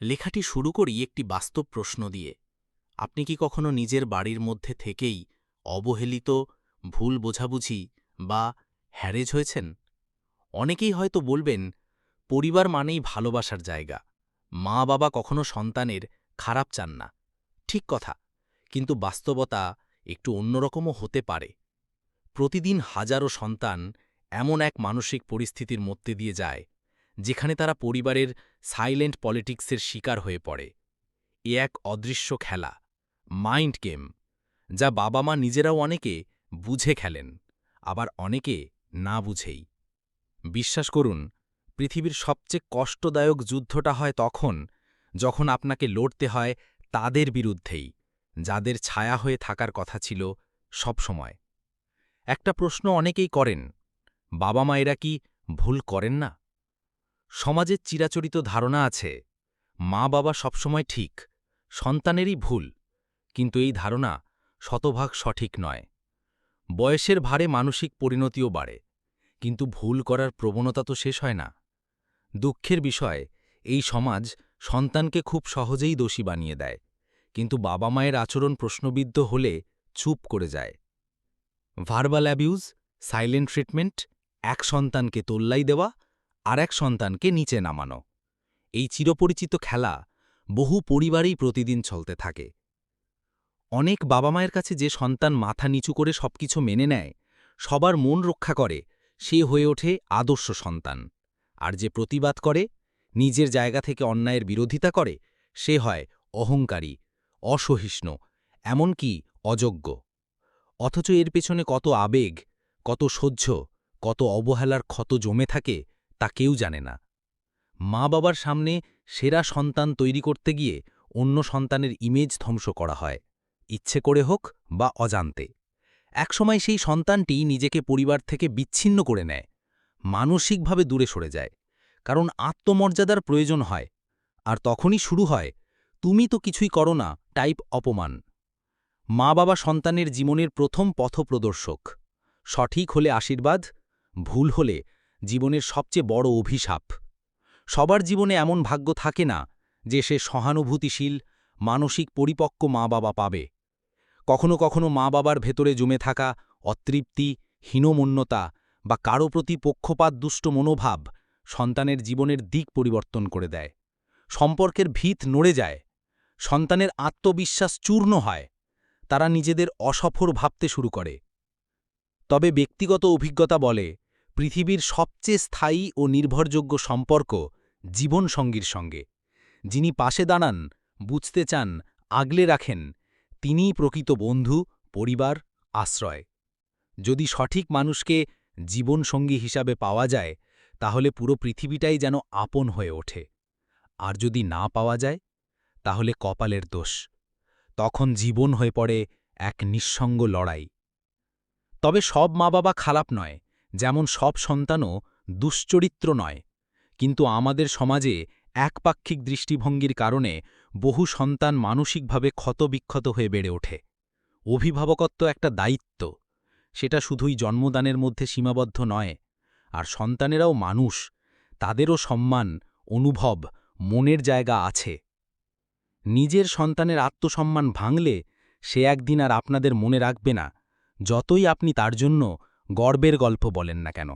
লেখাটি শুরু করি একটি বাস্তব প্রশ্ন দিয়ে। আপনি কি কখনো নিজের বাড়ির মধ্যে থেকেই অবহেলিত, ভুল বোঝাবুঝি বা হ্যারেজ হয়েছেন? অনেকেই হয়তো বলবেন, পরিবার মানেই ভালোবাসার জায়গা। মা বাবা কখনো সন্তানের খারাপ চান না। ঠিক কথা, কিন্তু বাস্তবতা একটু অন্যরকমও হতে পারে। প্রতিদিন হাজারো সন্তান এমন এক মানসিক পরিস্থিতির মধ্যে দিয়ে যায় যেখানে তারা পরিবারের সাইলেন্ট পলিটিক্সের শিকার হয়ে পড়ে। এ এক অদৃশ্য খেলা, মাইন্ড গেম, যা বাবা মা নিজেরাও অনেকে বুঝে খেলেন, আবার অনেকে না বুঝেই। বিশ্বাস করুন, পৃথিবীর সবচেয়ে কষ্টদায়ক যুদ্ধটা হয় তখন, যখন আপনাকে লড়তে হয় তাদের বিরুদ্ধেই, যাদের ছায়া হয়ে থাকার কথা ছিল সবসময় একটা প্রশ্ন অনেকেই করেন বাবা মায়েরা কি ভুল করেন না? সমাজের চিরাচরিত ধারণা আছে, মা বাবা সবসময় ঠিক, সন্তানেরই ভুল, কিন্তু এই ধারণা শতভাগ সঠিক নয়। বয়সের ভারে মানসিক পরিণতিও বাড়ে, কিন্তু ভুল করার প্রবণতা তো শেষ হয় না। দুঃখের বিষয়, এই সমাজ সন্তানকে খুব সহজেই দোষী বানিয়ে দেয়, কিন্তু বাবা মায়ের আচরণ প্রশ্নবিদ্ধ হলে চুপ করে যায়। ভার্বাল অ্যাবিউজ, সাইলেন্ট ট্রিটমেন্ট, এক সন্তানকে তোল্লাই দেওয়া আর এক সন্তানকে নিচে নামানো। এই চিরপরিচিত খেলা বহু পরিবারেই প্রতিদিন চলতে থাকে। অনেক বাবা মায়ের কাছে যে সন্তান মাথা নিচু করে সবকিছু মেনে নেয়, সবার মন রক্ষা করে, সে হয়ে ওঠে আদর্শ সন্তান। আর যে প্রতিবাদ করে, নিজের জায়গা থেকে অন্যায়ের বিরোধিতা করে, সে হয় অহংকারী, অসহিষ্ণু, এমনকি অযোগ্য। অথচ এর পেছনে কত আবেগ, কত সহ্য, কত অবহেলার ক্ষত জমে থাকে তা কেউ জানে না। মা বাবার সামনে সেরা সন্তান তৈরি করতে গিয়ে অন্য সন্তানের ইমেজ ধ্বংস করা হয়, ইচ্ছে করে হোক বা অজান্তে। একসময় সেই সন্তানটি নিজেকে পরিবার থেকে বিচ্ছিন্ন করে নেয়, মানসিকভাবে দূরে সরে যায়, কারণ আত্মমর্যাদার প্রয়োজন হয়, আর তখনই শুরু হয়, তুমি তো কিছুই করো না টাইপ অপমান। মা বাবা সন্তানের জীবনের প্রথম পথপ্রদর্শক, সঠিক হলে আশীর্বাদ, ভুল হলে জীবনের সবচেয়ে বড় অভিশাপ। সবার জীবনে এমন ভাগ্য থাকে না যে সে সহানুভূতিশীল, মানসিক পরিপক্ক মা বাবা পাবে। কখনো কখনো মা বাবার ভেতরে জমে থাকা অতৃপ্তি, হীনমন্যতা বা কারও প্রতি পক্ষপাত দুষ্ট মনোভাব সন্তানের জীবনের দিক পরিবর্তন করে দেয়। সম্পর্কের ভিত নড়ে যায়, সন্তানের আত্মবিশ্বাস চূর্ণ হয়, তারা নিজেদের অসফর ভাবতে শুরু করে। তবে ব্যক্তিগত অভিজ্ঞতা বলে পৃথিবীর সবচেয়ে স্থায়ী ও নির্ভরযোগ্য সম্পর্ক জীবনসঙ্গীর সঙ্গে। যিনি পাশে দাঁড়ান, বুঝতে চান, আগলে রাখেন, তিনিই প্রকৃত বন্ধু, পরিবার, আশ্রয়। যদি সঠিক মানুষকে জীবনসঙ্গী হিসাবে পাওয়া যায়, তাহলে পুরো পৃথিবীটাই যেন আপন হয়ে ওঠে। আর যদি না পাওয়া যায়, তাহলে কপালের দোষ। তখন জীবন হয়ে পড়ে এক নিঃসঙ্গ লড়াই। তবে সব মা বাবা খারাপ নয় যেমন সব সন্তানও দুশ্চরিত্র নয়, কিন্তু আমাদের সমাজে একপাক্ষিক দৃষ্টিভঙ্গির কারণে বহু সন্তান মানসিকভাবে ক্ষতবিক্ষত হয়ে বেড়ে ওঠে। অভিভাবকত্ব একটা দায়িত্ব, সেটা শুধুই জন্মদানের মধ্যে সীমাবদ্ধ নয়, আর সন্তানেরাও মানুষ, তাদেরও সম্মান, অনুভব, মনের জায়গা আছে। নিজের সন্তানের আত্মসম্মান ভাঙলে সে একদিন আর আপনাদের মনে রাখবে না, যতই আপনি তার জন্য গর্বের গল্প বলেন না কেন।